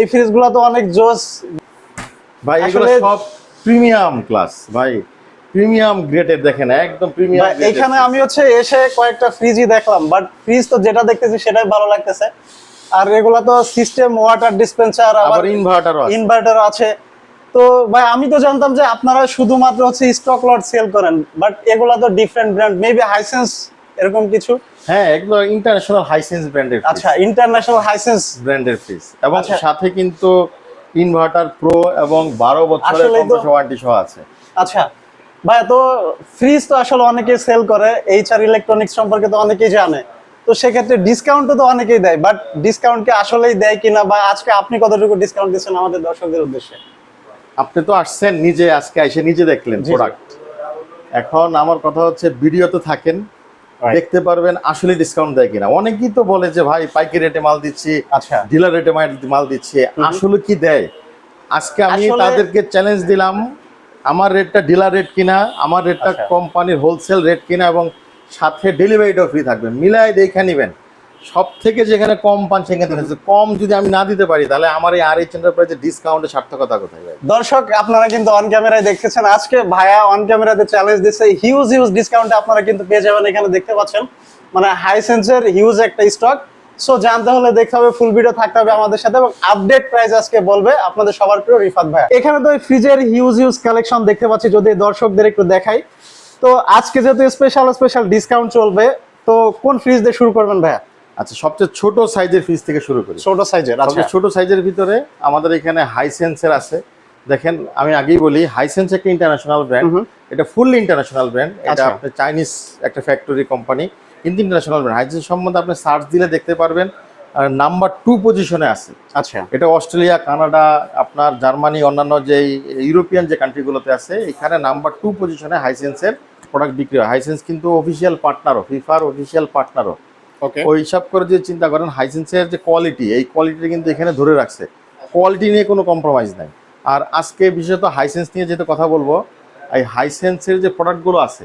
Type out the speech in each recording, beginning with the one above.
এই ফ্রিজগুলো তো অনেক জোস। ভাই এগুলো সব প্রিমিয়াম ক্লাস ভাই প্রিমিয়াম গ্রেডের দেখেন একদম প্রিমিয়াম এখানে আমি হচ্ছে এসে কয়েকটা ফ্রিজই দেখলাম বাট ফ্রিজ তো যেটা দেখতেছি সেটাই ভালো লাগতেছে। আর এগুলা তো সিস্টেম ওয়াটার ডিসপেন্সার আবার ইনভার্টারও আছে। ইনভার্টার আছে। তো ভাই আমি তো জানতাম যে আপনারা শুধুমাত্র হচ্ছে স্টক লট সেল করেন বাট এগুলা তো ডিফারেন্ট ব্র্যান্ড মেবি হাইসেন্স এরকম কিছু? হ্যাঁ এগুলো ইন্টারন্যাশনাল হাইসেন্স ব্র্যান্ডের আচ্ছা ইন্টারন্যাশনাল হাইসেন্স ব্র্যান্ডের ফ্রিজ এবং আচ্ছা। সাথে কিন্তু ইনভার্টার প্রো এবং বারো বছরের তো- ওয়ারেন্টি সহ আছে। আচ্ছা। ভাই তো ফ্রিজ তো আসলে অনেকেই সেল করে এইচআর ইলেকট্রনিক্স সম্পর্কে তো অনেকেই জানে। তো সেক্ষেত্রে ডিসকাউন্ট তো অনেকেই দেয় বাট ডিসকাউন্ট কি আসলেই দেয় কিনা বা আজকে আপনি কতটুকু ডিসকাউন্ট দিচ্ছেন আমাদের দর্শকদের উদ্দেশ্যে? আপনি তো আসছেন নিজে আজকে এসে নিজে দেখলেন। প্রোডাক্ট এখন আমার কথা হচ্ছে ভিডিওতে থাকেন Right. দেখতে পারবেন আসলে ডিসকাউন্ট দেয় কিনা। অনেকেই তো বলে যে ভাই পাইকারি রেটে মাল দিচ্ছি আচ্ছা। ডিলার রেটে মাল দিচ্ছে। আসলে কি দেয়? আজকে আমি তাদেরকে চ্যালেঞ্জ দিলাম আমার রেটটা ডিলার রেট কিনা আমার রেটটা। কোম্পানির হোলসেল রেট কিনা এবং সাথে ডেলিভারিটাও ফ্রি থাকবে। মিলায় দেখে নেবেন। সব থেকে যেখানে কম পান, সেখানে দেখেন কম যদি আমি না দিতে পারি, তাহলে আমার এই আর এইচ এন্টারপ্রাইজের ডিসকাউন্টের সার্থকতা কোথায় দর্শক, আপনারা কিন্তু অন ক্যামেরায় দেখতেছেন। আজকে ভাইয়া অন ক্যামেরাতে চ্যালেঞ্জ দিচ্ছে। হিউজ হিউজ ডিসকাউন্টে আপনারা কিন্তু পেয়ে যাবেন এখানে, দেখতে পাচ্ছেন। মানে হাইসেন্সের হিউজ একটা স্টক সো জানতে হলে দেখতে হবে ফুল ভিডিও থাকতে হবে আমাদের সাথে এবং আপডেট প্রাইস আজকে বলবে আপনাদের সবার প্রিয় রিফাত ভাই এখানে তো ফ্রিজের হিউজ হিউজ কালেকশন দেখতে পাচ্ছি, যদি দর্শকদের একটু দেখাই। তো আজকে যেহেতু স্পেশাল স্পেশাল ডিসকাউন্ট চলবে, তো কোন ফ্রিজ দিয়ে শুরু করবেন ভাইয়া? আচ্ছা সবচেয়ে ছোট সাইজের ফ্রিজ থেকে শুরু করি। ছোট সাইজের আচ্ছা। ছোট সাইজের ভিতরে আমাদের এখানে হাইসেন্সের আছে। দেখেন আমি আগেই বলি হাইসেন্স একটা ইন্টারন্যাশনাল ব্র্যান্ড এটা ফুললি ইন্টারন্যাশনাল ব্র্যান্ড এটা আচ্ছা। আপনার চাইনিজ একটা ফ্যাক্টরি কোম্পানি কিন্তু ইন্টারন্যাশনাল ব্র্যান্ড হাইসেন্স সম্বন্ধে আপনি সার্চ দিলে দেখতে পারবেন নাম্বার টু পজিশনে আছে। আচ্ছা। এটা অস্ট্রেলিয়া কানাডা আপনার জার্মানি অন্যান্য যে ইউরোপিয়ান যে কান্ট্রিগুলোতে আছে এখানে নাম্বার টু পজিশনে হাইসেন্সের প্রোডাক্ট বিক্রি হয়। হাইসেন্স কিন্তু অফিসিয়াল পার্টনারও ফিফার অফিসিয়াল পার্টনারও ওই হিসাব করে যে চিন্তা করেন হাইসেন্সের যে কোয়ালিটি এই কোয়ালিটি কিন্তু এখানে ধরে রাখছে। কোয়ালিটি নিয়ে কোনো কম্প্রোমাইজ নাই। আর আজকে বিশেষত হাইসেন্স নিয়ে যেহেতু কথা বলব, এই হাইসেন্সের যে প্রোডাক্টগুলো আছে,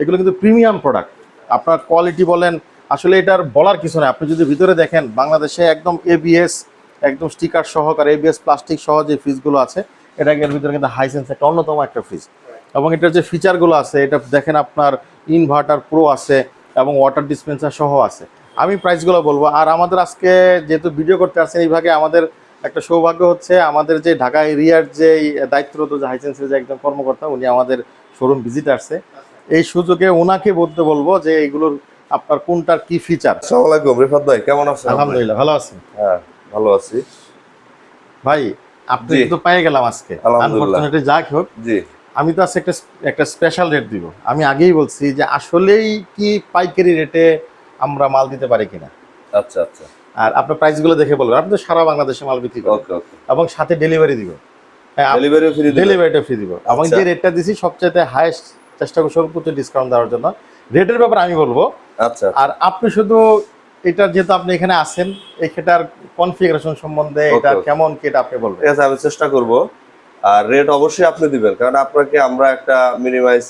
এগুলো কিন্তু প্রিমিয়াম প্রোডাক্ট আপনার কোয়ালিটি বলেন, আসলে এটার বলার কিছু নাই। আপনি যদি ভিতরে দেখেন, বাংলাদেশে একদম এবিএস একদম স্টিকার সহকার এবিএস প্লাস্টিক সহ যে ফ্রিজগুলো আছে, এটা এর ভিতরে কিন্তু হাইসেন্স একটা অন্যতম একটা ফ্রিজ এবং এটার যে ফিচারগুলো আছে, এটা দেখেন আপনার ইনভার্টার প্রো আছে এবং ওয়াটার ডিসপেন্সার সহ আছে। আমি প্রাইসগুলো বলব। আর আমাদের আজকে যেহেতু ভিডিও করতে আসছেন এই ভাগে আমাদের একটা সৌভাগ্য হচ্ছে আমাদের যে ঢাকা এরিয়ার যে দায়িত্বরত যে হাইসেন্সের যে একজন কর্মকর্তা উনি আমাদের শোরুম ভিজিট আসছে। এই সুযোগে ওনাকে বলতে বলব যে এইগুলোর আপনার কোনটার কি ফিচার আসসালামু আলাইকুম রিফাত ভাই কেমন আছেন? আলহামদুলিল্লাহ ভালো আছি। হ্যাঁ ভালো আছি। ভাই আপনি। তো পেয়ে গেলাম আজকে। আনফরচুনেটলি যাক হোক। জি। আমি তো আজকে একটা একটা স্পেশাল রেট দিব। আমি আগেই বলছি যে আসলেই কি পাইকারি রেটে আমরা মাল দিতে পারি কিনা। আচ্ছা আচ্ছা। আর আপনার প্রাইসগুলো দেখে বলবেন। আপনি তো সারা বাংলাদেশে মাল বিক্রি করেন। ওকে ওকে এবং সাথে ডেলিভারি দিব। হ্যাঁ, ডেলিভারি ফ্রি ডেলিভারিটা ফ্রি দিব। এবং আচ্ছা। যে রেটটা দিছি সবচেয়ে হাইয়েস্ট চেষ্টা করছি সর্বোচ্চ ডিসকাউন্ট দেওয়ার জন্য। রেটের ব্যাপারে আমি বলব। আচ্ছা। আর আপনি শুধু এটা যেহেতু আপনি এখানে আছেন এই ক্ষেত্রে কনফিগারেশন সম্বন্ধে এটা কেমন কি এটা আপনি বলবেন। আমি চেষ্টা করব। আর রেট অবশ্যই আপনি দিবেন। কারণ আপনাকে আমরা একটা মিনিমাইজ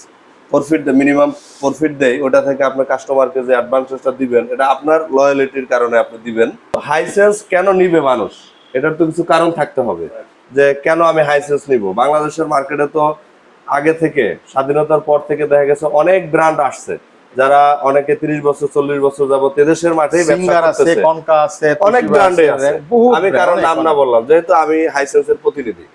প্রফিট মিনিমাম প্রফিট দেই ওটা থেকে আপনি কাস্টমারকে যে অ্যাডভান্সটা দিবেন এটা আপনার লয়ালিটির কারণে আপনি দিবেন। হাইসেন্স কেন নিবে মানুষ? এটার তো কিছু কারণ থাকতে হবে। যে কেন আমি হাইসেন্স নিব? বাংলাদেশের মার্কেটে তো আগে থেকে স্বাধীনতার পর থেকে দেখা গেছে অনেক ব্র্যান্ড আসছে। যারা অনেকে তিরিশ বছর চল্লিশ বছর যাবত এদেশের মাঠেই ব্যবসা করতেছে। অনেক ব্র্যান্ডে আছে আমি কারণ নাম না বললাম যেহেতু আমি হাইসেন্সের প্রতিনিধি।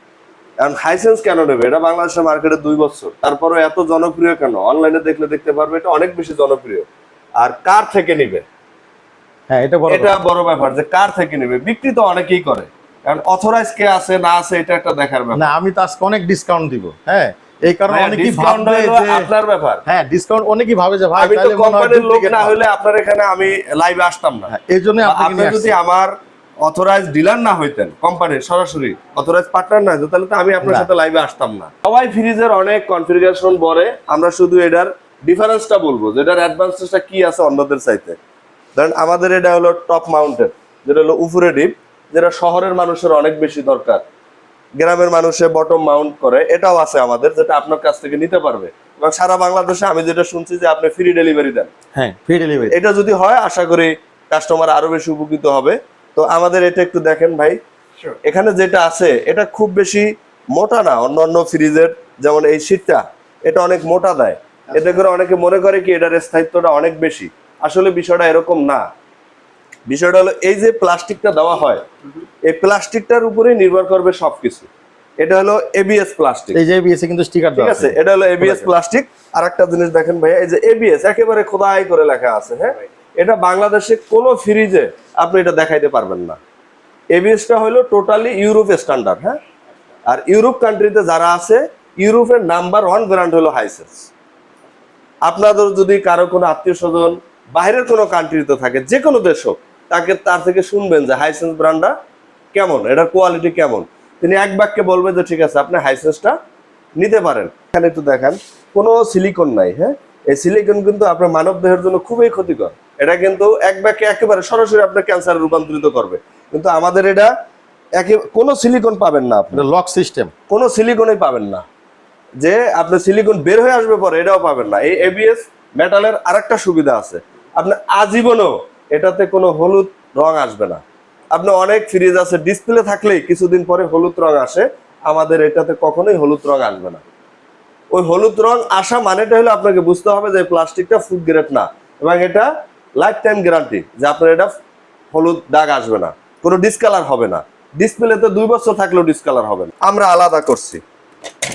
কারণ হাইসেন্স কেন নেবে? এটা বাংলাদেশের মার্কেটে দুই বছর। তারপরে এত জনপ্রিয় কেন? অনলাইনে দেখলে দেখতে পারবে এটা অনেক বেশি জনপ্রিয়। আর কার থেকে নিবে? হ্যাঁ এটা বড় এটা বড় ব্যাপার যে কার থেকে নিবে? বিক্রি তো অনেকেই করে। কারণ অথরাইজ কে আছে না আছে এটা একটা দেখার না আমি তো আজকে অনেক ডিসকাউন্ট দিব হ্যাঁ? এই কারণে অনেকেই ভাববে যে আপনার ব্যাপার। হ্যাঁ ডিসকাউন্ট অনেকেই ভাবে যে ভাই আমি তো তাহলে কোম্পানির লোক না হলে আপনার এখানে আমি লাইভে আসতাম না। হ্যাঁ, এই জন্য বা আপনি যদি আমার অথরাইজ ডিলার না হইতেন কোম্পানির সরাসরি অথরাইজ পার্টনার না তাহলে তো আমি আপনার সাথে লাইভে আসতাম না। সবাই ফ্রিজের অনেক কনফিগারেশন বলে আমরা শুধু এটার ডিফারেন্সটা বলব যে এটার অ্যাডভান্সটা কি আছে অন্যদের চাইতে। ধরেন আমাদের এটা হলো টপ মাউন্টেড যেটা হলো উপরে ডিপ যেটা শহরের মানুষের অনেক বেশি দরকার। গ্রামের মানুষে বটম মাউন্ট করে এটাও আছে আমাদের যেটা আপনার কাছ থেকে নিতে পারবে। এবং সারা বাংলাদেশে আমি যেটা শুনছি যে আপনি ফ্রি ডেলিভারি দেন। হ্যাঁ ফ্রি ডেলিভারি এটা যদি হয় আশা করি কাস্টমার আরও বেশি উপকৃত হবে। তো আমাদের এটা একটু দেখেন ভাই। এখানে যেটা আছে এটা খুব বেশি মোটা না অন্যান্য ফ্রিজের যেমন এই শীতটা এটা অনেক মোটা দেয়। এতে করে অনেকে মনে করে কি এটার স্থায়িত্বটা অনেক বেশি। আসলে বিষয়টা এরকম না। বিষয়টা হলো এই যে প্লাস্টিকটা দেওয়া হয় এই প্লাস্টিকটার উপরেই নির্ভর করবে সবকিছু। এটা হলো এবিএস প্লাস্টিক। এই যে বিএসএ কিন্তু স্টিকার ঠিক দেওয়া আছে? আছে। এটা হলো এবিএস প্লাস্টিক। আর একটা জিনিস দেখেন ভাইয়া এই যে এবিএস একেবারে খোদাই করে লেখা আছে হ্যাঁ? এটা বাংলাদেশে কোনো ফ্রিজে আপনি এটা দেখাইতে পারবেন না। এবিএসটা হলো টোটালি ইউরোপ স্ট্যান্ডার্ড হ্যাঁ? আর ইউরোপ কান্ট্রিতে যারা আছে ইউরোপের নাম্বার ওয়ান ব্র্যান্ড হলো হাইসেন্স আপনাদের যদি কারও কোনো আত্মীয় স্বজন বাইরের কোনো কান্ট্রিতে থাকে যে কোনো দেশ হোক, তাকে তার থেকে শুনবেন যে হাইসেন্স ব্র্যান্ডটা কেমন, এটার কোয়ালিটি কেমন। তিনি এক বাক্যে বলবে যে, ঠিক আছে, আপনি হাইসেন্সটা নিতে পারেন। এখানে একটু দেখেন, কোনো সিলিকন নাই হ্যাঁ? এই সিলিকন কিন্তু আপনার মানব দেহের জন্য খুবই ক্ষতিকর। এটা কিন্তু এক বাক্যে একেবারে সরাসরি আপনার ক্যান্সারে রূপান্তরিত করবে। কিন্তু আমাদের এটা একে কোনো সিলিকন পাবেন না আপনি। লক সিস্টেম কোনো সিলিকনই পাবেন না। যে আপনি সিলিকন বের হয়ে আসবে পরে এটাও পাবেন না। এই এবিএস মেটালের আরেকটা সুবিধা আছে। আপনি আজীবনও এটাতে কোনো হলুদ রং আসবে না। আপনি অনেক ফ্রিজ আছে ডিসপ্লে থাকলেই কিছুদিন পরে হলুদ রং আসে। আমাদের এটাতে কখনোই হলুদ রং আসবে না। ওই হলুদ রং আসা মানেটা হলো আপনাকে বুঝতে হবে যে প্লাস্টিকটা ফুড গ্রেড না। এবং এটা লাইফ টাইম গ্যারান্টি যে আপনার এটা হলুদ দাগ আসবে না, কোনো ডিসকালার হবে না। ডিসপ্লেতে দুই বছর থাকলেও ডিসকালার হবে না। আমরা আলাদা করছি।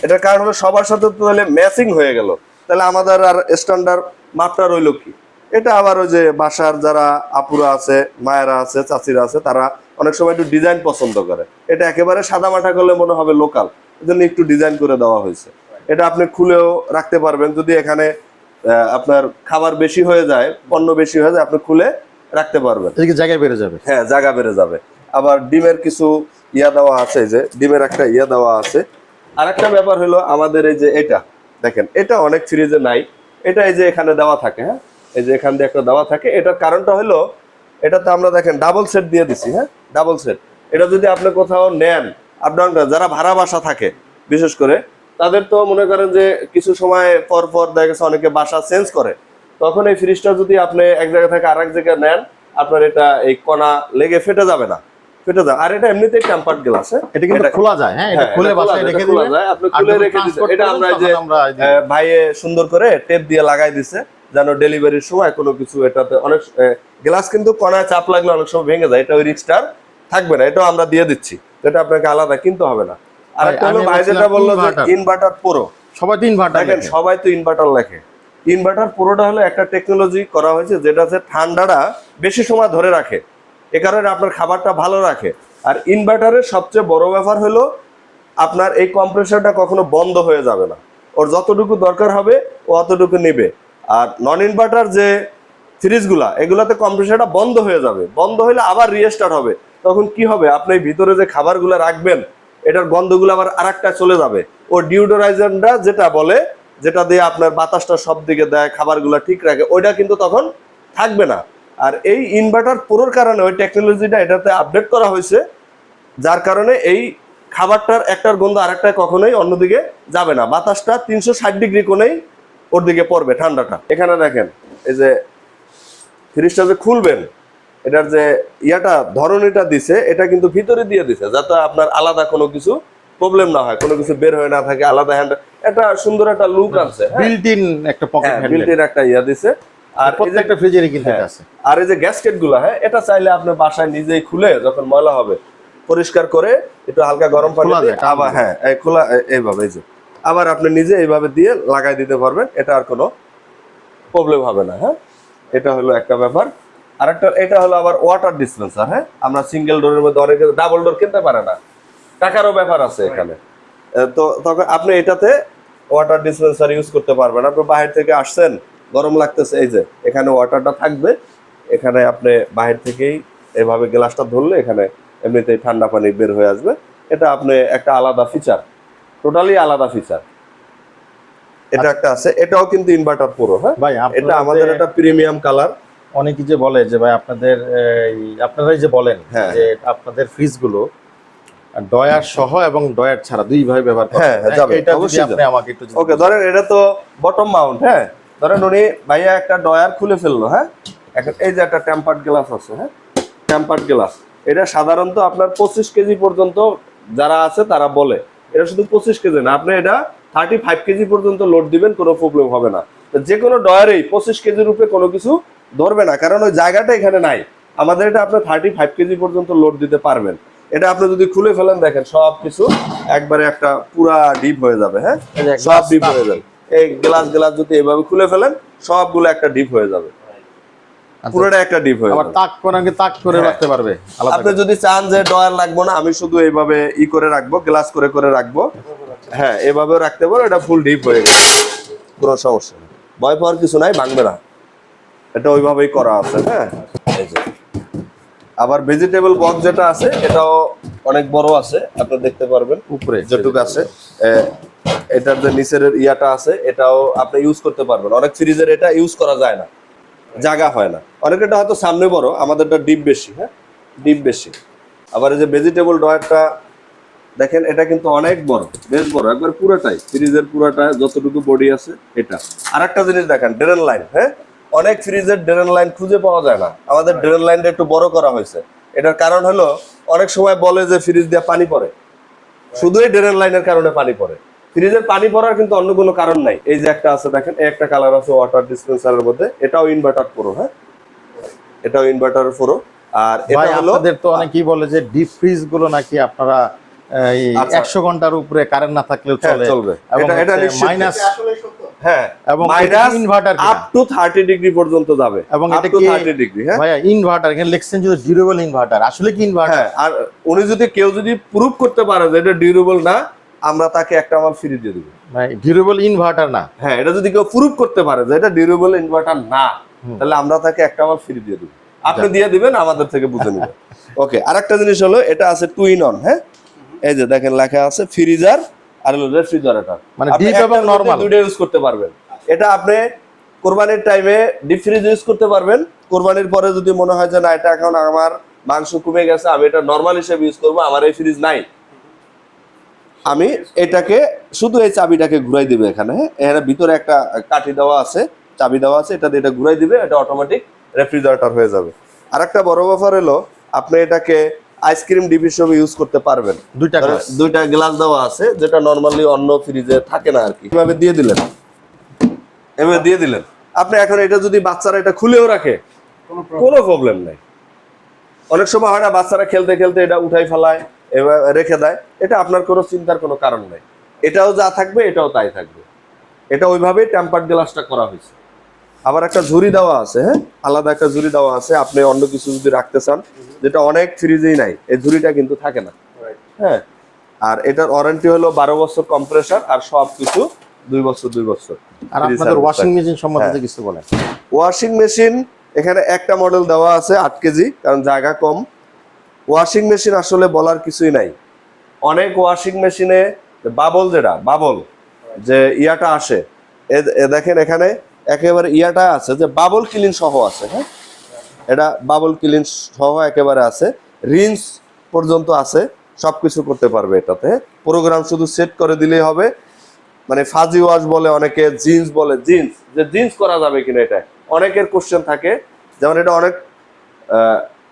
এটার কারণ হলো সবার সাথে তো তাহলে ম্যাচিং হয়ে গেল। তাহলে আমাদের আর স্ট্যান্ডার্ড মাপটা রইল কি? এটা আবার ওই যে বাসার যারা আপুরা আছে, মায়েরা আছে, চাচিরা আছে, তারা অনেক সময় একটু ডিজাইন পছন্দ করে। এটা একেবারে সাদা মাটা করলে মনে হবে লোকাল এজন্য একটু ডিজাইন করে দেওয়া হয়েছে। এটা আপনি খুলেও রাখতে পারবেন। যদি এখানে আপনার খাবার বেশি হয়ে যায় পণ্য বেশি হয়ে যায় আপনি খুলে রাখতে পারবেন। এদিকে জায়গায় বেড়ে যাবে। হ্যাঁ জায়গা বেড়ে যাবে। আবার ডিমের কিছু ইয়া দেওয়া আছে যে ডিমের একটা ইয়া দেওয়া আছে। আর একটা ব্যাপার হলো আমাদের এই যে এটা দেখেন এটা অনেক ফ্রিজে নাই। এটা এই যে এখানে দেওয়া থাকে হ্যাঁ? এই যে এখান দিয়ে একটা দেওয়া থাকে। এটার কারণটা হলো এটাতে আমরা দেখেন ডাবল সেট দিয়ে দিছি হ্যাঁ? ডাবল সেট এটা যদি আপনি কোথাও নেন আপনার যারা ভাড়া বাসা থাকে বিশেষ করে তাদের তো মনে করেন যে কিছু সময় পর পর দেখা গেছে অনেকে বাসা চেঞ্জ করে। তখন এই ফ্রিজটা যদি আপনি এক জায়গা থেকে আরেক জায়গায় নেন আপনার এটা এই কণা লেগে ফেটে যাবে না। ফেটে যাবে। আর এটা এমনিতেই টেম্পার্ড গ্লাস এটা কিন্তু খোলা যায় হ্যাঁ এটা হ্যাঁ, খুলে বাসায় রেখে খোলা যায়, আপনি খুলে রেখে দিতে এটা আমরা যে ভাইয়ে সুন্দর করে টেপ দিয়ে লাগাই দিছে যেন ডেলিভারির সময় কোনো কিছু এটাতে অনেক গ্লাস কিন্তু কণায় চাপ লাগলে অনেক সময় ভেঙে যায়। এটা ওই রিক্সটার থাকবে না। এটাও আমরা দিয়ে দিচ্ছি। এটা আপনাকে আলাদা কিনতে হবে না। আর ভাই, একটা হলো ভাই যেটা বলল যে ইনভার্টার পুরো। সবাই দেখেন সবাই তো ইনভার্টার লেখে। ইনভার্টার পুরোটা হলো একটা টেকনোলজি করা হয়েছে যেটা হচ্ছে ঠান্ডাটা বেশি সময় ধরে রাখে। এ কারণে আপনার খাবারটা ভালো রাখে। আর ইনভার্টারের সবচেয়ে বড় ব্যাপার হলো আপনার এই কম্প্রেসারটা কখনো বন্ধ হয়ে যাবে না। ওর যতটুকু দরকার হবে ও অতটুকু নেবে। আর নন ইনভার্টার যে ফ্রিজগুলা এগুলাতে কম্প্রেসারটা বন্ধ হয়ে যাবে। বন্ধ হলে আবার রিস্টার্ট হবে। তখন কি হবে? আপনি ভিতরে যে খাবারগুলো রাখবেন এটার গন্ধগুলো আবার আরেকটা চলে যাবে। ও ডিউডোরাইজারটা যেটা বলে, যেটা দিয়ে আপনার বাতাসটা সব দিকে দেয়, খাবারগুলো ঠিক রাখে, ওইটা কিন্তু তখন থাকবে না। আর এই ইনভার্টার পুরোর কারণে ওই টেকনোলজিটা এটাতে আপডেট করা হয়েছে, যার কারণে এই খাবারটার একটার গন্ধ আরেকটা কখনোই অন্যদিকে যাবে না। বাতাসটা তিনশো ষাট ডিগ্রি কোণেই ওর দিকে পড়বে ঠান্ডাটা। এখানে দেখেন, এই যে ফ্রিজটা যে খুলবেন এটার যে ইয়াটা ধরনীটা দিছে এটা কিন্তু ভিতরে দিয়ে দিছে যাতে আপনার আলাদা কোনো কিছু প্রবলেম না হয় কোনো কিছু বের হয়ে না থাকে আলাদা হ্যান্ড একটা সুন্দর একটা লুক আছে বিল্ট ইন একটা পকেট হ্যান্ডেল বিল্টের একটা ইয়া দিছে। আর প্রত্যেকটা ফ্রিজেরই কিন্তু হ্যাঁ, আছে। আর এই যে গ্যাসকেটগুলো হ্যাঁ এটা চাইলে আপনি বাসায় নিজেই খুলে যখন ময়লা হবে পরিষ্কার করে একটু হালকা গরম পানি দিয়ে আবার। হ্যাঁ এই খোলা এইভাবে এই যে। আবার আপনি নিজে এইভাবে দিয়ে লাগাই দিতে পারবেন এটা আর কোনো প্রবলেম হবে না হ্যাঁ? এটা হলো একটা ব্যাপার। আর একটা এটা হলো আবার ওয়াটার ডিসপেন্সার হ্যাঁ? আমরা সিঙ্গেল ডোরের মধ্যে অনেকে ডাবল ডোর কিনতে পারে না। টাকারও ব্যাপার আছে এখানে। তো তখন আপনি এটাতে ওয়াটার ডিসপেন্সার ইউজ করতে পারবেন। আপনি বাহির থেকে আসছেন গরম লাগতেছে এই যে এখানে ওয়াটারটা থাকবে। এখানে আপনি বাহির থেকেই এভাবে গ্লাসটা ধরলে এখানে এমনিতেই ঠান্ডা পানি বের হয়ে আসবে। এটা আপনি একটা আলাদা ফিচার টোটালি আলাদা ফিচার এটা একটা আছে এটাও কিন্তু ইনভার্টার পুরো হ্যাঁ? ভাই এটা আমাদের একটা প্রিমিয়াম কালার অনেকেই যে বলে যে ভাই আপনাদের আপনারাই যে বলেন হ্যাঁ। যে আপনাদের ফ্রিজগুলো ডয়ার সহ এবং ডয়ার ছাড়া দুই ভাবে ব্যবহার করা হ্যাঁ, যাবে, এটা অবশ্যই আপনি আমাকে একটু ওকে ধরেন এটা তো বটম মাউন্ট হ্যাঁ। ধরেন উনি ভাইয়া একটা ডয়ার খুলে ফেলল হ্যাঁ? এখন এই যে একটা টেম্পার্ড গ্লাস আছে হ্যাঁ? টেম্পার্ড গ্লাস এটা সাধারণত আপনার পঁচিশ কেজি পর্যন্ত যারা আছে তারা বলে। এটা শুধু পঁচিশ কেজি না আপনি এটা থার্টি ফাইভ কেজি পর্যন্ত লোড দিবেন কোনো প্রবলেম হবে না। যে কোনো ডয়ারেই পঁচিশ কেজির উপরে কোনো কিছু ধরবে না কারণ ওই জায়গাটা এখানে নাই। আমাদের এটা আপনি থার্টি ফাইভ কেজি পর্যন্ত লোড দিতে পারবেন। এটা আপনি যদি খুলে ফেলেন দেখেন সব কিছু একবারে একটা পুরা ডিপ হয়ে যাবে হ্যাঁ? সব ডিপ হয়ে যাবে। এই গ্লাস গ্লাস যদি এভাবে খুলে ফেলেন সবগুলো একটা ডিপ হয়ে যাবে। আচ্ছা। পুরোটা একটা ডিপ হয়ে আবার যাবে। তাক করে তাক করে হ্যাঁ। রাখতে পারবে আপনি যদি চান যে ডয়ার লাগবো না আমি শুধু এইভাবে ই করে রাখব গ্লাস করে করে রাখব। হ্যাঁ এভাবে রাখতে পারো এটা ফুল ডিপ হয়ে গেছে। কোনো সমস্যা নেই। ভয় পাওয়ার কিছু নাই ভাঙবে না। এটা ওইভাবেই করা আছে হ্যাঁ? এই যে। আবার ভেজিটেবল বক্স যেটা আছে এটাও অনেক বড় আছে আপনি দেখতে পারবেন। উপরে। যেটুকু আছে। এটার যে নিচের ইয়াটা আছে এটাও আপনি ইউজ করতে পারবেন। অনেক ফ্রিজের এটা ইউজ করা যায় না। জায়গা হয় না। অনেকেরটা হয়তো সামনে বড় আমাদেরটা ডিপ বেশি হ্যাঁ? ডিপ বেশি। আবার এই যে ভেজিটেবল ডয়ারটা দেখেন এটা কিন্তু অনেক বড় বেশ বড়। একবার পুরোটাই ফ্রিজের পুরোটা যতটুকু বডি আছে এটা। আর একটা জিনিস দেখেন ড্রেন লাইন হ্যাঁ? অনেক ফ্রিজের ড্রেন লাইন খুঁজে পাওয়া যায় না। আমাদের ড্রেন লাইনটা একটু বড় করা হয়েছে। এটার কারণ হলো অনেক সময় বলে যে ফ্রিজ দিয়ে পানি পড়ে। শুধুই ড্রেন লাইনের কারণে পানি পড়ে। ফ্রিজের পানি পড়ার কিন্তু অন্য কোনো কারণ নাই। এই যে একটা আছে দেখেন এই একটা কালার আছে ওয়াটার ডিসপেন্সারের মধ্যে। এটাও ইনভার্টার পুরো হ্যাঁ? এটাও ইনভার্টার পুরো। আর এটা হলো আপনাদের তো অনেকেই বলে যে ডিপ ফ্রিজগুলো নাকি আপনারা এই। একশো ঘণ্টার উপরে কারেন্ট না থাকলেও হ্যাঁ, চলে। চলবে। মাইনাস হ্যাঁ এবং inverter up to thirty degree পর্যন্ত যাবে। এবং এটা কি থার্টি ডিগ্রি হ্যাঁ। ভাইয়া ইনভার্টার এখানে লিখছেন যে ডিউরেবল ইনভার্টার আসলে কি ইনভার্টার হ্যাঁ আর উনি যদি কেউ যদি প্রুভ করতে পারে যে এটা ডিউরেবল না আমরা তাকে একটা মাল ফ্রি দিয়ে দেবো। ডিউরেবল ইনভার্টার না। হ্যাঁ এটা যদি কেউ প্রুভ করতে পারে যে এটা ডিউরেবল ইনভার্টার না তাহলে আমরা তাকে একটা মাল ফ্রি দিয়ে দেবো। আপনি দিয়ে দিবেন আমাদের থেকে বুঝে নেবেন। ওকে আরেকটা জিনিস হলো এটা আছে টু ইন অন হ্যাঁ? এই যে দেখেন লেখা আছে ফ্রিজার আর হলো রেফ্রিজারেটর। মানে deep এবং normal। দুটো ইউজ করতে পারবেন। এটা আপনি কোরবানির টাইমে ডিপ ফ্রিজ ইউজ করতে পারবেন। কোরবানির পরে যদি মনে হয় যে না এটা এখন আমার মাংস কমে গেছে আমি এটা নর্মাল হিসেবে ইউজ করব আমার এই ফ্রিজ নাই। আমি এটাকে শুধু এই চাবিটাকে ঘুরাই দিবে এখানে। এখানে ভিতরে একটা কাঠি দেওয়া আছে চাবি দেওয়া আছে এটা দিয়ে এটা ঘুরাই দিবে এটা অটোমেটিক রেফ্রিজারেটর হয়ে যাবে। আর একটা বড় ব্যাপার হলো আপনি এটাকে আইসক্রিম ডিপ হিসেবে ইউজ করতে পারবেন। দুইটা দুইটা গ্লাস দেওয়া আছে যেটা নর্মালি অন্য ফ্রিজে থাকে না আর কি এভাবে দিয়ে দিলেন। এভাবে দিয়ে দিলেন। আপনি এখন এটা যদি বাচ্চারা এটা খুলেও রাখে কোনো প্রবলেম নাই। অনেক সময় হয় না বাচ্চারা খেলতে খেলতে এটা উঠাই ফেলায় এবার রেখে দেয়। এটা আপনার কোনো চিন্তার কোনো কারণ নাই। এটাও যা থাকবে এটাও তাই থাকবে। এটা ওইভাবেই টেম্পার্ড গ্লাসটা করা হয়েছে। আবার একটা ঝুড়ি দেওয়া আছে হ্যাঁ? আলাদা একটা ঝুড়ি দেওয়া আছে আপনি অন্য কিছু যদি রাখতে চান যেটা অনেক ফ্রিজেই নাই এই ঝুড়িটা কিন্তু থাকে না। হ্যাঁ? আর এটার ওয়ারেন্টি হলো বারো বছর কম্প্রেসার আর সব কিছু দুই বছর দুই বছর আর আপনাদের ওয়াশিং মেশিন সম্বন্ধে হ্যাঁ। কিছু বলেন। ওয়াশিং মেশিন এখানে একটা মডেল দেওয়া আছে আট কেজি কারণ জায়গা কম। ওয়াশিং মেশিন আসলে বলার কিছুই নাই। অনেক ওয়াশিং মেশিনে বাবল যেটা বাবল যে ইয়াটা আসে এ দেখেন এখানে একেবারে ইয়াটা আছে যে বাবল ক্লিন সহ আছে হ্যাঁ? এটা বাবল ক্লিন সহ একেবারে আছে। রিন্স পর্যন্ত আছে, সবকিছু করতে পারবে এটাতে প্রোগ্রাম শুধু সেট করে দিলেই হবে। মানে ফাজি ওয়াশ বলে অনেকে জিন্স বলে জিন্স যে জিন্স করা যাবে কিনা এটা? অনেকের কোশ্চেন থাকে। যেমন এটা অনেক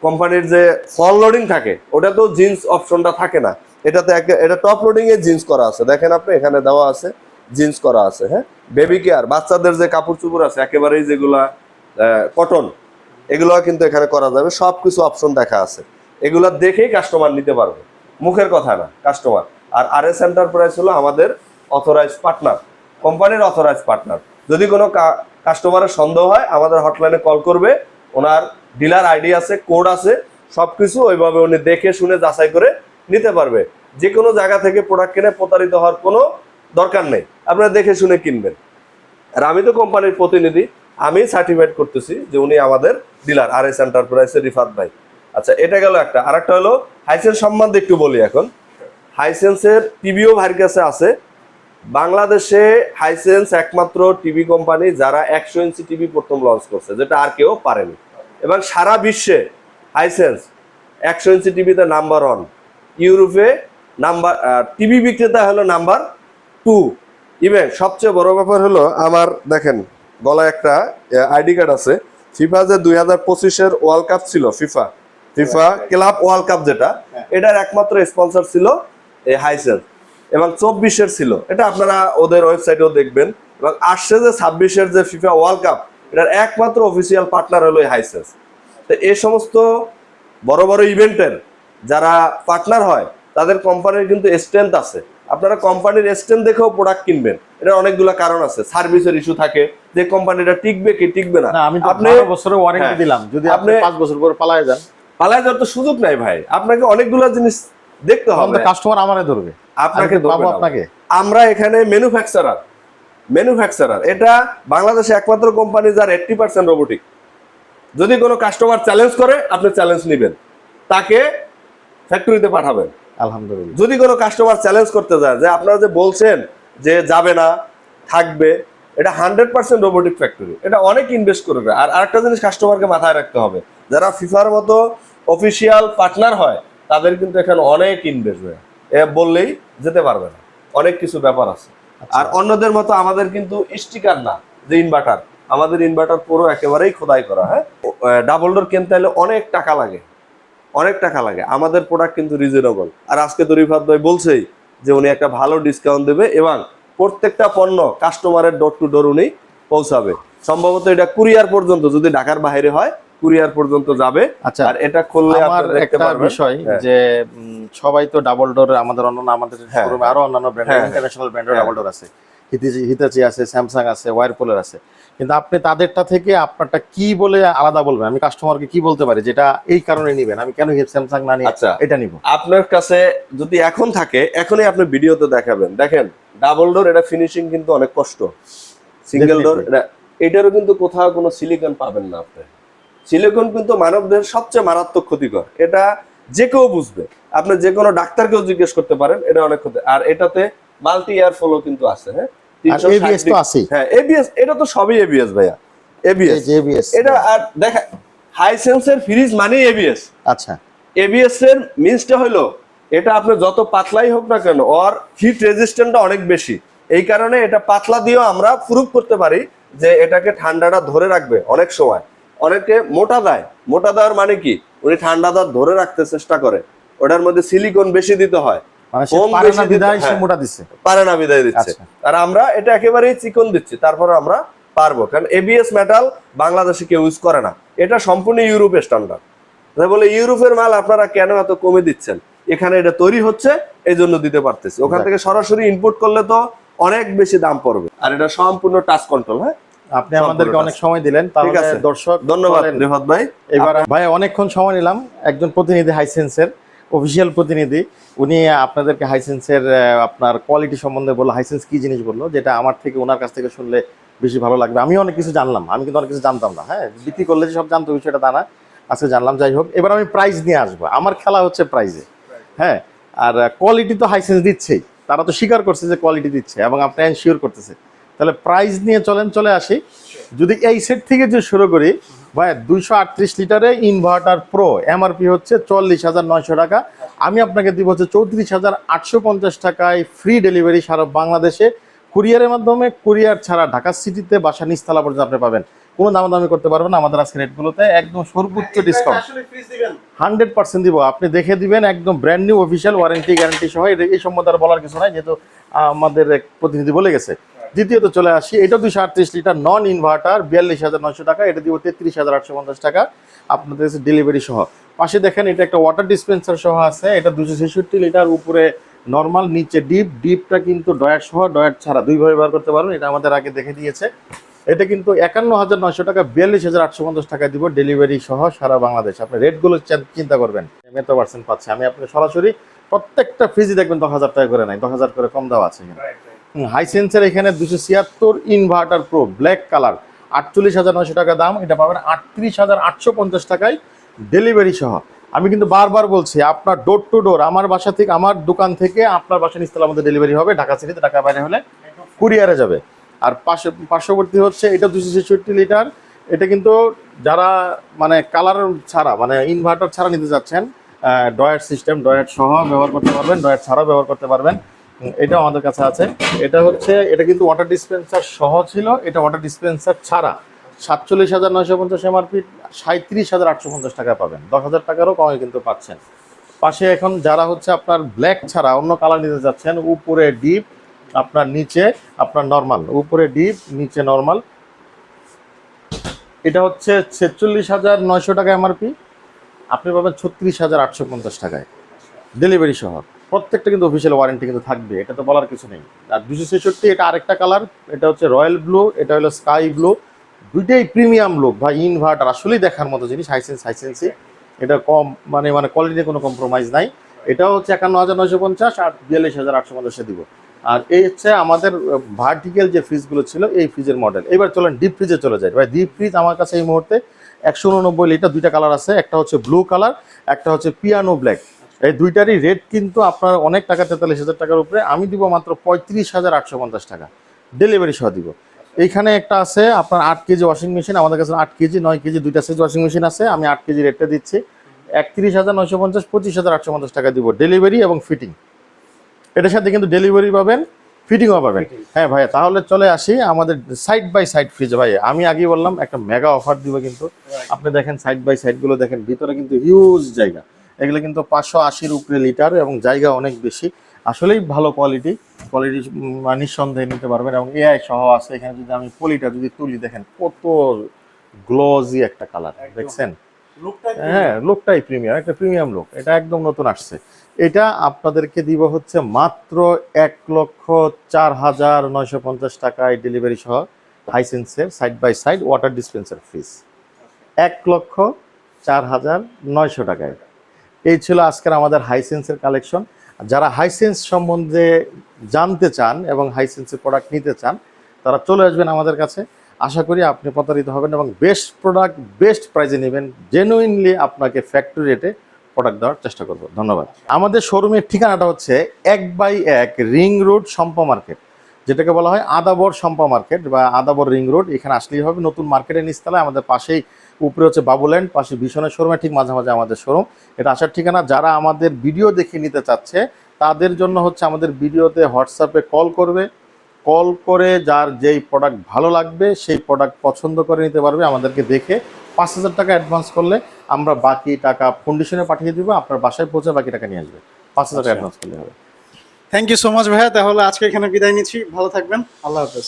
কোম্পানির যে ফল লোডিং থাকে ওটা তো জিন্স অপশনটা থাকে না। এটাতে এটা টপ লোডিং এ জিন্স করা আছে। দেখেন আপনি, এখানে দেওয়া আছে। জিন্স করা আছে হ্যাঁ? বেবি কেয়ার বাচ্চাদের যে কাপড় চুপড় আছে, একেবারেই যেগুলা কটন এগুলো কিন্তু এখানে করা যাবে। সব কিছু অপশন দেখা আছে। এগুলা দেখেই কাস্টমার নিতে পারবে। মুখের কথা না কাস্টমার আর আর এস এন্টারপ্রাইজ হলো আমাদের অথরাইজ পার্টনার কোম্পানির অথরাইজ পার্টনার যদি কোনো কাস্টমারের সন্দেহ হয়, আমাদের হটলাইনে কল করবে। ওনার ডিলার আইডি আছে কোড আছে সব কিছু ওইভাবে উনি দেখে শুনে যাচাই করে নিতে পারবে। যে কোনো জায়গা থেকে প্রোডাক্ট কিনে প্রতারিত হওয়ার কোনো দরকার নেই। আপনারা দেখে শুনে কিনবেন। আর আমি তো কোম্পানির প্রতিনিধি, আমি সার্টিফাইড করতেছি যে উনি আমাদের ডিলার আর এস এন্টারপ্রাইজের রিফাত ভাই। আচ্ছা এটা গেল একটা। আর একটা হলো হাইসেন্স সম্বন্ধে একটু বলি এখন। হাইসেন্সের টিভিও ভাইয়ের কাছে আছে। বাংলাদেশে হাইসেন্স একমাত্র টিভি কোম্পানি যারা একশো ইঞ্চি টিভি প্রথম লঞ্চ করছে, যেটা আর কেউ পারেনি। এবং সারা বিশ্বে হাইসেন্স একশো ইঞ্চি টিভিতে নাম্বার ওয়ান ইউরোপে নাম্বার টিভি বিক্রেতা হলো নাম্বার টু। ইভেন সবচেয়ে বড় ব্যাপার হলো আমার, দেখেন, গলায় একটা আইডি কার্ড আছে। ফিফা যে দুই হাজার পঁচিশের ওয়ার্ল্ড কাপ ছিল, FIFA. FIFA club world cup যেটা, এটার একমাত্র স্পন্সর ছিল এই হাইসেন্স এবং চব্বিশের ছিল। এটা আপনারা ওদের ওয়েবসাইটেও দেখবেন। এবং আসছে যে ছাব্বিশের যে ফিফা ওয়ার্ল্ড কাপ, এটার একমাত্র অফিসিয়াল পার্টনার হলো এই হাইসেন্স তো এই সমস্ত বড় বড় ইভেন্টের যারা পার্টনার হয়, তাদের কোম্পানির কিন্তু স্ট্রেংথ আছে। আপনারা কোম্পানির স্ট্রেংথ দেখেও প্রোডাক্ট কিনবেন। এটা অনেকগুলো কারণ আছে। সার্ভিসের ইস্যু থাকে যে কোম্পানিটা টিকবে কি টিকবে না। আমি আপনি বছরের ওয়ারেন্টি হ্যাঁ। দিলাম। যদি আপনি পাঁচ বছর পর পালায় যান। পালায় যাওয়ার তো সুযোগ নাই ভাই। আপনাকে অনেকগুলো জিনিস দেখতে হবে। কাস্টমার আমারে ধরবে। আপনাকে ধরবে আপনাকে। আমরা এখানে ম্যানুফ্যাকচারার ম্যানুফ্যাকচারার এটা বাংলাদেশে একমাত্র কোম্পানি যার এইট্টি পার্সেন্ট রোবোটিক যদি কোনো কাস্টমার চ্যালেঞ্জ করে আপনি চ্যালেঞ্জ নেবেন। তাকে ফ্যাক্টরিতে পাঠাবেন। আলহামদুলিল্লাহ। যদি কোনো কাস্টমার চ্যালেঞ্জ করতে যায় যে আপনারা যে বলছেন যে যাবে না থাকবে এটা হান্ড্রেড পার্সেন্ট রোবোটিক ফ্যাক্টরি এটা অনেক ইনভেস্ট করবে। আর আরেকটা জিনিস কাস্টমারকে মাথায় রাখতে হবে যারা ফিফার মতো অফিসিয়াল পার্টনার হয় তাদের কিন্তু এখানে অনেক ইনভেস্ট হয়। এ বললেই যেতে পারবে না। অনেক কিছু ব্যাপার আছে। আর অন্যদের মতো আমাদের কিন্তু স্টিকার না যে ইনভার্টার আমাদের ইনভার্টার পুরো একেবারেই খোদাই করা হ্যাঁ? ডাবল ডোর কিনতে হলে অনেক টাকা লাগে। অনেক টাকা লাগে আমাদের প্রোডাক্ট কিন্তু রিজনেবল আর আজকে তো রিফাত ভাই বলছেই যে উনি একটা ভালো ডিসকাউন্ট দেবে এবং প্রত্যেকটা পণ্য কাস্টমারের ডোর টু ডোর উনি পৌঁছাবে সম্ভবত এটা কুরিয়ার পর্যন্ত যদি ঢাকার বাইরে হয় কুরিয়ার পর্যন্ত যাবে আচ্ছা আর এটা খুললে আমার একটা বিষয় হ্যাঁ। যে সবাই তো ডাবল ডোর আমাদের অন্যান্য আমাদের হ্যাঁ। আরও অন্যান্য ব্র্যান্ড। ইন্টারন্যাশনাল ব্র্যান্ডের। ডাবল ডোর আছে হিতাচি আছে স্যামসাং আছে ওয়ারপুলের আছে। কিন্তু আপনি তাদেরটা থেকে আপনারটা কি বলে আলাদা বলবেন? আমি কাস্টমারকে কি বলতে পারি? যেটা এই কারণে নিবেন। আমি কেন স্যামসাং না নিয়ে আচ্ছা। এটা নিব? আপনার কাছে যদি এখন থাকে এখনই আপনি ভিডিওতে দেখাবেন। দেখেন ডাবল ডোর এটা ফিনিশিং কিন্তু অনেক কষ্ট। সিঙ্গেল ডোর এটা এটারও কিন্তু কোথাও কোনো সিলিকন পাবেন না আপনি। সিলিকন কিন্তু মানবদের সবচেয়ে মারাত্মক ক্ষতিকর। এটা যে কেউ বুঝবে। আপনি যে কোনো ডাক্তারকেও জিজ্ঞেস করতে পারেন এটা অনেক ক্ষতি আর এটাতে মাল্টি এয়ার ফ্লো কিন্তু আছে হ্যাঁ? 360 ABS তো আছেই। হ্যাঁ এবিএস এটা তো সবই এবিএস ভাইয়া। এবিএস এবিএস এটা আর দেখা ফ্রিজ মানে এবিএস আচ্ছা। এবিএস এর মিনসটা হলো এটা আপনি যত পাতলাই হোক না কেন ওর হিট রেজিস্ট্যান্টটা অনেক বেশি। এই কারণে এটা পাতলা দিয়েও আমরা প্রুভ করতে পারি যে এটাকে ঠান্ডাটা ধরে রাখবে অনেক সময়। অনেকে মোটা দেয়। মোটা দেওয়ার মানে কি? উনি ঠান্ডাটা ধরে রাখতে চেষ্টা করে। ওটার মধ্যে সিলিকন বেশি দিতে হয়। মানে হ্যাঁ। মোটা দিচ্ছে পারে বিদায় দিচ্ছে। আচ্ছা। আর আমরা এটা একেবারেই চিকন দিচ্ছি তারপরে আমরা পারব। কারণ এবিএস মেটাল বাংলাদেশে কেউ ইউজ করে না। এটা সম্পূর্ণ ইউরোপের স্ট্যান্ডার্ড বলে ইউরোপের মাল আপনারা কেন এত কমে দিচ্ছেন? এখানে এটা তৈরি হচ্ছে এই জন্য দিতে পারতেছি। ওখান থেকে সরাসরি ইনপুট করলে তো অনেক বেশি দাম পড়বে। আর এটা সম্পূর্ণ টাচ কন্ট্রোল হ্যাঁ? আপনি আমাদেরকে অনেক সময় দিলেন তাহলে। দর্শক ধন্যবাদ ভাই। এবার ভাই অনেকক্ষণ সময় নিলাম। একজন প্রতিনিধি হাইসেন্সের অফিসিয়াল প্রতিনিধি, উনি আপনাদেরকে হাইসেন্সের আপনার কোয়ালিটি সম্বন্ধে বলল হাইসেন্স কি জিনিস বলল, যেটা আমার থেকে ওনার কাছ থেকে শুনলে বেশি ভালো লাগবে। আমি অনেক কিছু জানলাম, আমি কিন্তু অনেক কিছু জানতাম না হ্যাঁ? বিক্রি করলে যে সব জানতো, বিষয়টা তা না। আজকে জানলাম, যাই হোক, এবার আমি প্রাইস নিয়ে আসব। আমার খেলা হচ্ছে প্রাইজে হ্যাঁ? আর কোয়ালিটি তো হাইসেন্স দিচ্ছেই। তারা তো স্বীকার করছে যে কোয়ালিটি দিচ্ছে এবং আপনি এনশিওর করতেছে। তাহলে প্রাইস নিয়ে চলেন, চলে আসি। যদি এই সেট থেকে যে শুরু করি ভাই দুইশো আটত্রিশ লিটারে ইনভার্টার প্রো এমআরপি হচ্ছে চল্লিশ হাজার নয়শো টাকা। আমি আপনাকে দিব হচ্ছে চৌত্রিশ হাজার আটশো পঞ্চাশ টাকায় ফ্রি ডেলিভারি সারা বাংলাদেশে। কুরিয়ারের মাধ্যমে কুরিয়ার ছাড়া ঢাকা সিটিতে বাসা নিচতলা পর্যন্ত আপনি পাবেন। কোনো দামাদামি করতে পারবেন না আমাদের আজকে রেটগুলোতে একদম সর্বোচ্চ ডিসকাউন্ট হান্ড্রেড পার্সেন্ট দিব। আপনি দেখে দিবেন একদম brand new official warranty guarantee সহ। এই সম্বন্ধে আর বলার কিছু নাই যেহেতু আমাদের এক প্রতিনিধি বলে গেছে। দ্বিতীয়ত চলে আসি, এটা দুশো আটত্রিশ লিটার নন ইনভার্টার বিয়াল্লিশ হাজার নয়শো টাকা, এটা দিব তেত্রিশ হাজার আটশো পঞ্চাশ টাকা, আপনাদের ডেলিভারি সহ। পাশে দেখেন এটা একটা ওয়াটার ডিসপেন্সার সহ আছে, এটা দুশো ছেষট্টি লিটার, উপরে নর্মাল নিচে ডিপ ডিপটা কিন্তু ডয়ার সহ ডয়ার ছাড়া দুইভাবে ব্যবহার করতে পারবেন, এটা আমাদের আগে দেখে দিয়েছে। এটা কিন্তু একান্ন হাজার নয়শো টাকা, বিয়াল্লিশ হাজার আটশো পঞ্চাশ টাকা দিব ডেলিভারি সহ সারা বাংলাদেশ। আপনি রেটগুলো চিন্তা করবেন এত পার্সেন্ট পাচ্ছে, আমি আপনাকে সরাসরি প্রত্যেকটা ফ্রিজই দেখবেন দশ হাজার টাকা করে নাই দশ হাজার করে কম দেওয়া আছে হাইসেন্সের এখানে দুশো ছিয়াত্তর ইনভার্টার প্রো ব্ল্যাক কালার আটচল্লিশ হাজার নয়শো টাকা দাম। এটা পাবেন আটত্রিশ হাজার আটশো পঞ্চাশ টাকায় ডেলিভারি সহ। আমি কিন্তু বারবার বলছি, আপনার ডোর টু ডোর আমার বাসা থেকে, আমার দোকান থেকে আপনার বাসা নিচতলা মধ্যে ডেলিভারি হবে। ঢাকা সিটিতে ঢাকা বাইরে হলে কুরিয়ারে যাবে। আর পাশে পার্শ্ববর্তী হচ্ছে, এটা দুশো ছেষট্টি লিটার। এটা কিন্তু যারা মানে কালার ছাড়া মানে ইনভার্টার ছাড়া নিতে যাচ্ছেন ডয়ার সিস্টেম ডয়ার সহ ব্যবহার করতে পারবেন ডয়ার ছাড়াও ব্যবহার করতে পারবেন। এটাও আমাদের কাছে আছে। এটা হচ্ছে, এটা কিন্তু ওয়াটার ডিসপেন্সার সহ ছিল, এটা ওয়াটার ডিসপেন্সার ছাড়া সাতচল্লিশ হাজার নয়শো পঞ্চাশ এমআরপি সাঁত্রিশ হাজার আটশো পঞ্চাশ টাকা পাবেন। দশ হাজার টাকারও কমে কিন্তু পাচ্ছেন। পাশে এখন যারা হচ্ছে আপনার ব্ল্যাক ছাড়া অন্য কালার নিতে যাচ্ছেন, উপরে ডিপ আপনার নিচে, আপনার নর্মাল উপরে ডিপ নিচে নর্মাল এটা হচ্ছে ছেচল্লিশ হাজার নয়শো টাকা এমআরপি আপনি পাবেন ছত্রিশ হাজার আটশো পঞ্চাশ টাকায়। ডেলিভারি সহ। প্রত্যেকটা কিন্তু অফিসিয়াল ওয়ারেন্টি কিন্তু থাকবে, এটা তো বলার কিছু নেই। আর দুশো ছেষট্টি, এটা আরেকটা কালার এটা হচ্ছে রয়্যাল ব্লু এটা হলো স্কাই ব্লু দুইটাই প্রিমিয়াম লুক ভাই ইনভার্টার আসলেই দেখার মতো জিনিস হাইসেন্স হাইসেন্সি এটা কম মানে মানে কোয়ালিটিতে কোনো কম্প্রোমাইজ নাই। এটাও হচ্ছে একান্ন হাজার নয়শো পঞ্চাশ আর বিয়াল্লিশ হাজার আটশো পঞ্চাশে দিব। আর এই হচ্ছে আমাদের ভার্টিক্যাল যে ফ্রিজগুলো ছিল, এই ফ্রিজের মডেল এবার চলেন ডিপ ফ্রিজে চলে যায় ভাই ডিপ ফ্রিজ আমার কাছে এই মুহূর্তে একশো উননব্বই লিটার দুইটা কালার আছে, একটা হচ্ছে ব্লু কালার একটা হচ্ছে পিয়ানো ব্ল্যাক এই দুইটারই রেট কিন্তু আপনার অনেক টাকা তেতাল্লিশ হাজার টাকার উপরে। আমি দিব মাত্র পঁয়ত্রিশ হাজার আটশো পঞ্চাশ টাকা। ডেলিভারি সহ দিব। এইখানে একটা আছে আপনার আট কেজি ওয়াশিং মেশিন আমাদের কাছে আট কেজি নয় কেজি দুইটা সাইজ ওয়াশিং মেশিন আছে। আমি আট কেজি রেটটা দিচ্ছি। একত্রিশ হাজার নয়শো পঞ্চাশ পঁচিশ হাজার আটশো পঞ্চাশ টাকা দিব ডেলিভারি এবং ফিটিং এটার সাথে কিন্তু ডেলিভারি পাবেন ফিটিংও পাবেন। হ্যাঁ ভাইয়া তাহলে চলে আসি আমাদের সাইড বাই সাইড ফ্রিজ ভাই আমি আগেই বললাম একটা মেগা অফার দিব কিন্তু। আপনি দেখেন সাইড বাই সাইডগুলো দেখেন ভিতরে কিন্তু হিউজ জায়গা। এগুলো কিন্তু পাঁচশো আশির উপরে লিটার এবং জায়গা অনেক বেশি। আসলেই ভালো কোয়ালিটি। কোয়ালিটি নিঃসন্দেহে নিতে পারবেন এবং এআই সহ আছে। এখানে যদি আমি পলিটা যদি তুলি দেখেন কত গ্লোজি একটা কালার দেখছেন? হ্যাঁ লোকটাই প্রিমিয়াম একটা প্রিমিয়াম লোক এটা একদম নতুন আসছে। এটা আপনাদেরকে দিব হচ্ছে মাত্র এক লক্ষ চার হাজার নয়শো পঞ্চাশ টাকায় ডেলিভারি সহ হাইসেন্সের side by side water dispenser ফিস এক লক্ষ চার হাজার নয়শো টাকায়। এই ছিল আজকের আমাদের হাইসেন্সের কালেকশন যারা হাইসেন্স সম্বন্ধে জানতে চান এবং হাইসেন্সের প্রোডাক্ট নিতে চান, তারা চলে আসবেন আমাদের কাছে। আশা করি আপনি প্রতারিত হবেন এবং বেস্ট প্রোডাক্ট বেস্ট প্রাইজে নেবেন। জেনুইনলি আপনাকে ফ্যাক্টরি রেটে প্রোডাক্ট দেওয়ার চেষ্টা করব। ধন্যবাদ। আমাদের শোরুমের ঠিকানাটা হচ্ছে এক বাই এক রিং রোড সম্পা মার্কেট। যেটাকে বলা হয় আদাবর সম্পা মার্কেট বা আদাবর রিং রোড। এখানে আসলেই হবে। নতুন মার্কেটের নিচতলায় আমাদের পাশেই উপরে হচ্ছে বাবুল্যান্ড পাশে ভীষণের শোরুমে ঠিক মাঝে মাঝে আমাদের শোরুম এটা আসার ঠিকানা যারা আমাদের ভিডিও দেখে নিতে চাচ্ছে তাদের জন্য হচ্ছে আমাদের ভিডিওতে হোয়াটসঅ্যাপে কল করবে। কল করে যার যেই প্রোডাক্ট ভালো লাগবে সেই প্রোডাক্ট পছন্দ করে নিতে পারবে আমাদেরকে দেখে পাঁচ হাজার টাকা অ্যাডভান্স করলে আমরা বাকি টাকা কন্ডিশনে পাঠিয়ে দিব আপনার বাসায় পৌঁছে বাকি টাকা নিয়ে আসবে। পাঁচ হাজার টাকা অ্যাডভান্স করলে হবে। থ্যাংক ইউ সো মাচ ভাইয়া তাহলে আজকে এখানে বিদায় নিচ্ছি ভালো থাকবেন আল্লাহ হাফেজ।